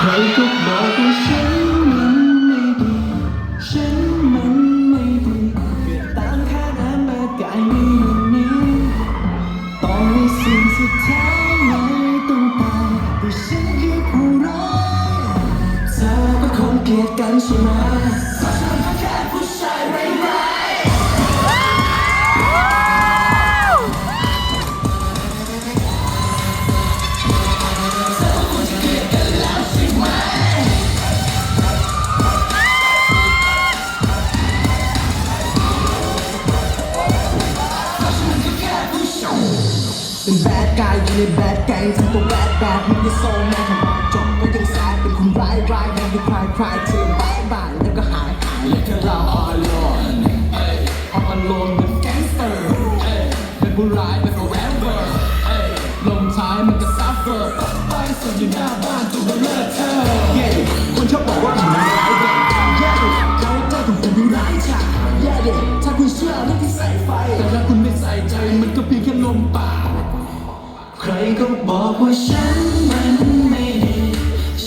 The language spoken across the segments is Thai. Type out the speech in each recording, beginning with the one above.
ใครก็บอกว่าฉันมันไม่ดี ฉันมันไม่ดีเกิดตามค่าน้ำมากายในวันนี้ต่อให้สิ่งสุดท้ายไม่ต้องตายแต่ฉันคือผู้ร้ายเธอก็คงเกลียดกันใช่ไหม เป็นแบดกายอยู่ในแบดแกงทำตัวแบดแบดมันจะโซแมนทำตอนจบก็ยังแซดเป็นคนร้ายร้ายยังจะคลายคลายเธอบายบายแล้วก็หายหายแล้วแค่เราออนโลนเอ้ยออนโลนเป็นแก๊งสเตอร์เอ้ยเป็นผู้ร้ายเป็น forever เอ้ยลงท้ายมันก็ suffer ไปสุดอยู่หน้าบ้านจุดเลิศเธอ Yeah คนชอบบอกว่ามันร้ายแรง Yeah เขาเจ้าถึงเป็นผู้ร้ายจ้ะ Yeah ถ้าคุณเชื่อเรื่องที่ใส่ไฟแต่ถ้าคุณไม่ใส่ใจมันก็เพียงแค่ลมปาก รก็บอกว่าฉันมันไม่ดี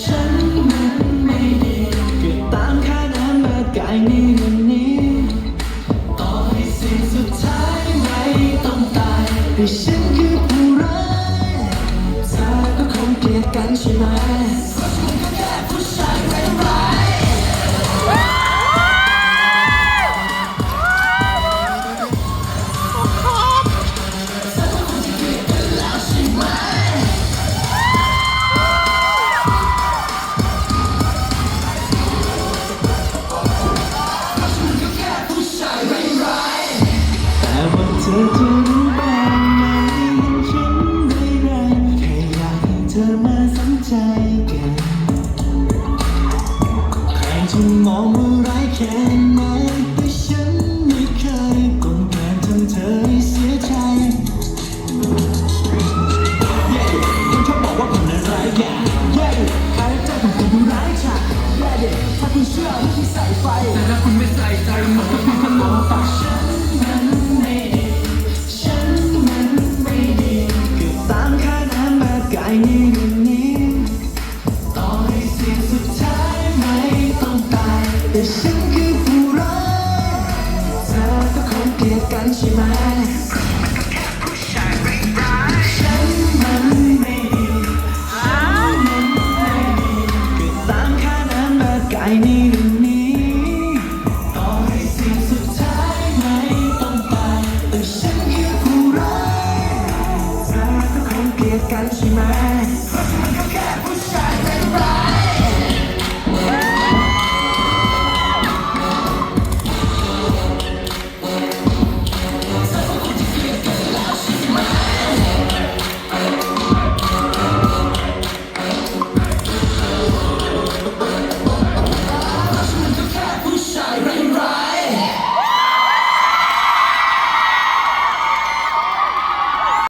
ฉันมันไม่ดีเกิดตามค่าน้ำมากายในวันนี้ ต่อให้สิ่งสุดท้ายไม่ต้องตายแต่ฉันคือผู้ร้ายเธอก็คงเกลียดกันใช่ไหม จะมองว่าร้แค่ไหนแต่ฉันไม่เคยต้องกานทำเธอเสียใจเย้คนชอบบอกว่าผมนั้นร้ายแย่เย้ครคเตอร์ขงผมดูร้ายฉะแย่เด็กถ้าคุณเชื่อไม่คุณใส่ไฟแต่ถ้าคุณไม่ใส่ใจมันก็คือคนมปังฉันนั้นไม่ดีฉันนั้นไม่ดีเกิดตามค่าน้ำแบบไกายนี้ ในี้หนึ่งนี้ต่อให้เสียงสุดท้ายไม่ต้องไปแต่ฉันยังผู้ร้ายรักทุกคนเกลียดกันใช่ไหม